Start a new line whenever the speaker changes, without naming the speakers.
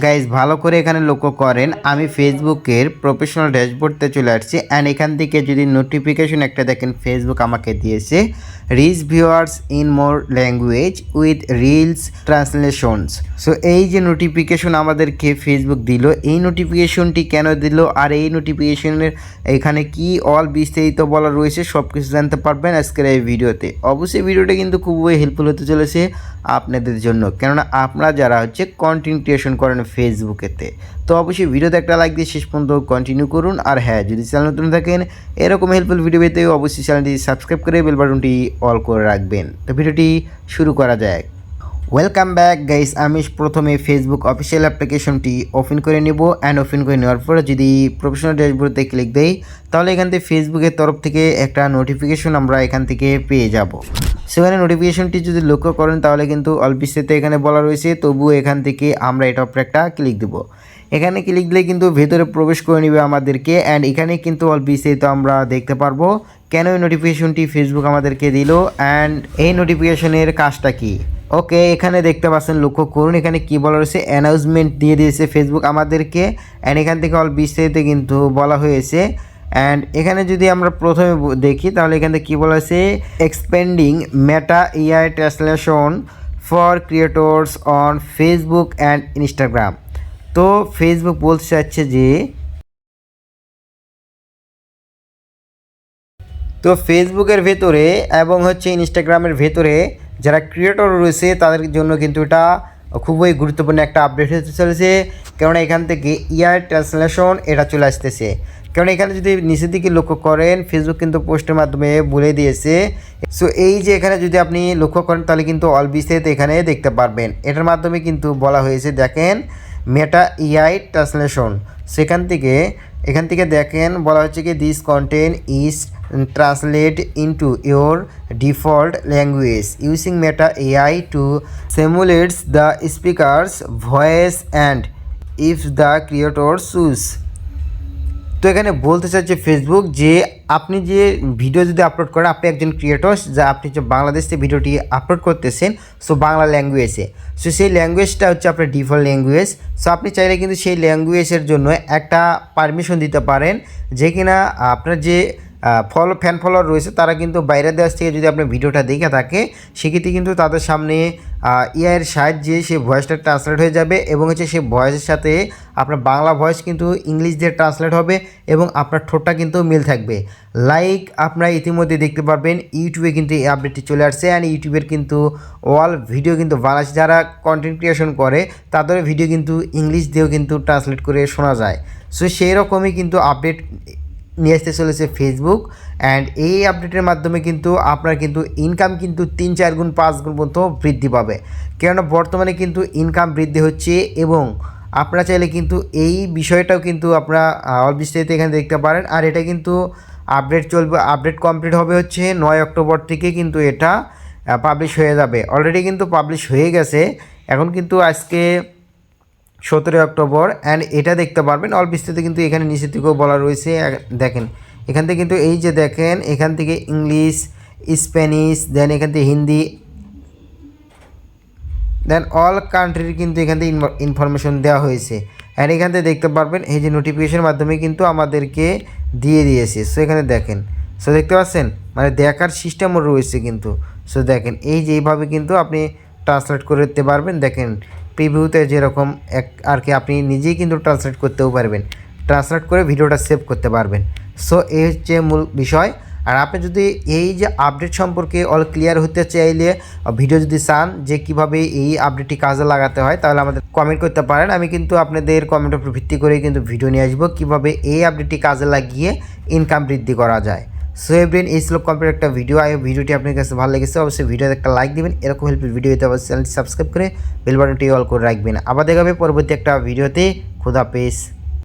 Guys ভালো করে এখানে লক্ষ্য করেন, আমি ফেসবুকের প্রফেশনাল ড্যাশবোর্ডতে চলে আসছি অ্যান্ড এখান থেকে যদি নোটিফিকেশন একটা দেখেন ফেসবুক আমাকে দিয়েছে। Reach viewers in more language with reels translations so এই যে নোটিফিকেশন আমাদেরকে ফেসবুক দিল, এই নোটিফিকেশনটি কেন দিল আর এই নোটিফিকেশনের এখানে কি অল বিস্তারিত বলা রয়েছে সব কিছু জানতে পারবেন আজকের এই ভিডিওতে। অবশ্যই ভিডিওটা কিন্তু খুবই হেল্পফুল হতে চলেছে আপনাদের জন্য, কেননা আপনারা যারা হচ্ছে কন্টেন্ট ক্রিয়েশন করেন ফেসবুকেতে তো অবশ্যই ভিডিওতে একটা লাইক দিয়ে শেষ পর্যন্ত কন্টিনিউ করুন। আর হ্যাঁ যদি চ্যানেল নতুন থাকেন, এরকম হেল্পফুল ভিডিও পেতে অবশ্যই চ্যানেলটি সাবস্ক্রাইব করে বেল বাটনটি অল করে রাখবেন। তো ভিডিওটি শুরু করা যায় ওয়েলকাম ব্যাক গাইস আমি প্রথমে ফেসবুক অফিসিয়াল অ্যাপ্লিকেশনটি ওপেন করে নেব অ্যান্ড ওপেন করে নেওয়ার পরে যদি প্রফেশনাল ড্যাশবোর্ডে ক্লিক দেই, তাহলে এখান থেকে ফেসবুকের তরফ থেকে একটা নোটিফিকেশন আমরা এখান থেকে পেয়ে যাব। সেখানে নোটিফিকেশনটি যদি লক্ষ্য করেন, তাহলে কিন্তু অল্পিসেতে এখানে বলা রয়েছে। তবুও এখান থেকে আমরা এটা উপরে একটা ক্লিক দেবো। এখানে ক্লিক দিলে কিন্তু ভেতরে প্রবেশ করে নেবে আমাদেরকে অ্যান্ড এখানে কিন্তু অল বিস্তারিত আমরা দেখতে পারব। কেন এই নোটিফিকেশনটি ফেসবুক আমাদেরকে দিল? অ্যান্ড এই নোটিফিকেশনের কাজটা কি? ওকে এখানে দেখতে পাচ্ছেন, লক্ষ্য করুন, এখানে কি বলা রয়েছে? অ্যানাউন্সমেন্ট দিয়ে দিয়েছে ফেসবুক আমাদেরকে। অ্যান্ড এখান থেকে অল বিস্তারিত কিন্তু বলা হয়েছে। অ্যান্ড এখানে যদি আমরা প্রথমে দেখি, তাহলে এখানে কী বলা হয়েছে? Expanding Meta AI translation for creators on Facebook and Instagram তো ফেসবুক বলতে চাচ্ছে যে তো ফেসবুকের ভেতরে এবং হচ্ছে ইনস্টাগ্রামের ভেতরে যারা ক্রিয়েটর রয়েছে, তাদের জন্য কিন্তু এটা খুবই গুরুত্বপূর্ণ একটা আপডেট হতে চলেছে। কেননা এখান থেকে ইয়ার ট্রান্সলেশন এটা চলে আসতেছে। কারণ এখানে যদি নিচের দিকে লক্ষ্য করেন ফেসবুক কিন্তু পোস্টের মাধ্যমে বলে দিয়েছে। সো এই যে এখানে যদি আপনি লক্ষ্য করেন, তাহলে কিন্তু অল বিস্তারিত এখানে দেখতে পারবেন। এটার মাধ্যমে কিন্তু বলা হয়েছে, দেখেন মেটা ইআই ট্রান্সলেশন সেখান থেকে, এখান থেকে দেখেন, বলা হচ্ছে কি this content is translate into your default language using Meta AI to simulates the speaker's voice and if the creator choose তো এখানে বলতে চাচ্ছে ফেসবুক যে আপনি যে ভিডিও যদি আপলোড করেন, আপনি একজন ক্রিয়েটর যা আপনি যে বাংলাদেশ থেকে ভিডিওটি আপলোড করতেছেন সো বাংলা ল্যাঙ্গুয়েজে সো সেই ল্যাঙ্গুয়েজটা হচ্ছে আপনার ডিফল্ট ল্যাঙ্গুয়েজ সো আপনি চাইলে কিন্তু সেই ল্যাঙ্গুয়েজের জন্য একটা পারমিশন দিতে পারেন, যে কিনা আপনার যে ফলো ফ্যান ফলোয়ার রয়েছে, তারা কিন্তু বাইরের দেশ থেকে যদি আপনার ভিডিওটা দেখে থাকে, সেক্ষেত্রে কিন্তু তাদের সামনে ইআইয়ের সাহায্যে সেই ভয়েসটা ট্রান্সলেট হয়ে যাবে এবং হচ্ছে সেই ভয়েসের সাথে আপনার বাংলা ভয়েস কিন্তু ইংলিশ দিয়ে ট্রান্সলেট হবে এবং আপনার ঠোঁটটা কিন্তু মিল থাকবে। লাইক আপনারা ইতিমধ্যে দেখতে পারবেন ইউটিউবে কিন্তু এই আপডেটটি চলে আসছে অ্যান্ড ইউটিউবের কিন্তু অল ভিডিও কিন্তু বাংলাদেশ যারা কন্টেন্ট ক্রিয়েশন করে, তাদের ভিডিও কিন্তু ইংলিশ দিয়েও কিন্তু ট্রান্সলেট করে শোনা যায়। সো সেই রকমই কিন্তু আপডেট নিয়ে আসতে চলেছে ফেসবুক অ্যান্ড এই আপডেটের মাধ্যমে কিন্তু আপনার কিন্তু ইনকাম কিন্তু তিন চার গুণ, পাঁচ গুণ পর্যন্ত বৃদ্ধি পাবে। কেননা বর্তমানে কিন্তু ইনকাম বৃদ্ধি হচ্ছে এবং আপনারা চাইলে কিন্তু এই বিষয়টাও কিন্তু আপনারা বিস্তারিত এখানে দেখতে পারেন। আর এটা কিন্তু আপডেট চলবে আপডেট কমপ্লিট হবে হচ্ছে নয় অক্টোবর থেকে কিন্তু এটা পাবলিশ হয়ে যাবে। অলরেডি কিন্তু পাবলিশ হয়ে গেছে। এখন কিন্তু আজকে সতেরোই অক্টোবর অ্যান্ড এটা দেখতে পারবেন। অল বিস্তৃত কিন্তু এখানে নিচের দিকেও বলা রয়েছে। দেখেন, এখান থেকে কিন্তু এই যে দেখেন, এখান থেকে ইংলিশ, স্প্যানিশ দেন এখান থেকে হিন্দি দেন অল কান্ট্রির কিন্তু এখান থেকে ইনফরমেশন দেওয়া হয়েছে। অ্যান্ড এখান থেকে দেখতে পারবেন, এই যে নোটিফিকেশনের মাধ্যমে কিন্তু আমাদেরকে দিয়ে দিয়েছে। সো এখানে দেখেন সো দেখতে পাচ্ছেন? মানে দেখার সিস্টেমও রয়েছে কিন্তু। সো দেখেন, এই যে এইভাবে কিন্তু আপনি ট্রান্সলেট করে দিতে পারবেন। দেখেন প্রিভিউতে যেরকম এক আর কি আপনি নিজেই কিন্তু ট্রান্সলেট করতেও পারবেন। ট্রান্সলেট করে ভিডিওটা সেভ করতে পারবেন। সো এই হচ্ছে মূল বিষয়। আর আপনি যদি এই যে আপডেট সম্পর্কে অল ক্লিয়ার হতে চাইলে ভিডিও যদি চান যে কীভাবে এই আপডেটটি কাজে লাগাতে হয়, তাহলে আমাদের কমেন্ট করতে পারেন। আমি কিন্তু আপনাদের কমেন্টের উপর ভিত্তি করে কিন্তু ভিডিও নিয়ে আসব কীভাবে এই আপডেটটি কাজে লাগিয়ে ইনকাম বৃদ্ধি করা যায়। সো এভরিন এই ছিল কম্পিউটার একটা ভিডিও আই ভিডিওটি আপনার কাছে ভালো লেগেছে, অবশ্যই ভিডিওতে একটা লাইক দেবেন, এরকম হেল্পের ভিডিও দিতে অবশ্যই চ্যানেলটি সাবস্ক্রাইব করে বেল বাটনটি অল করে রাখবেন। আবার দেখাবে পরবর্তী একটা ভিডিওতে খুদা পেস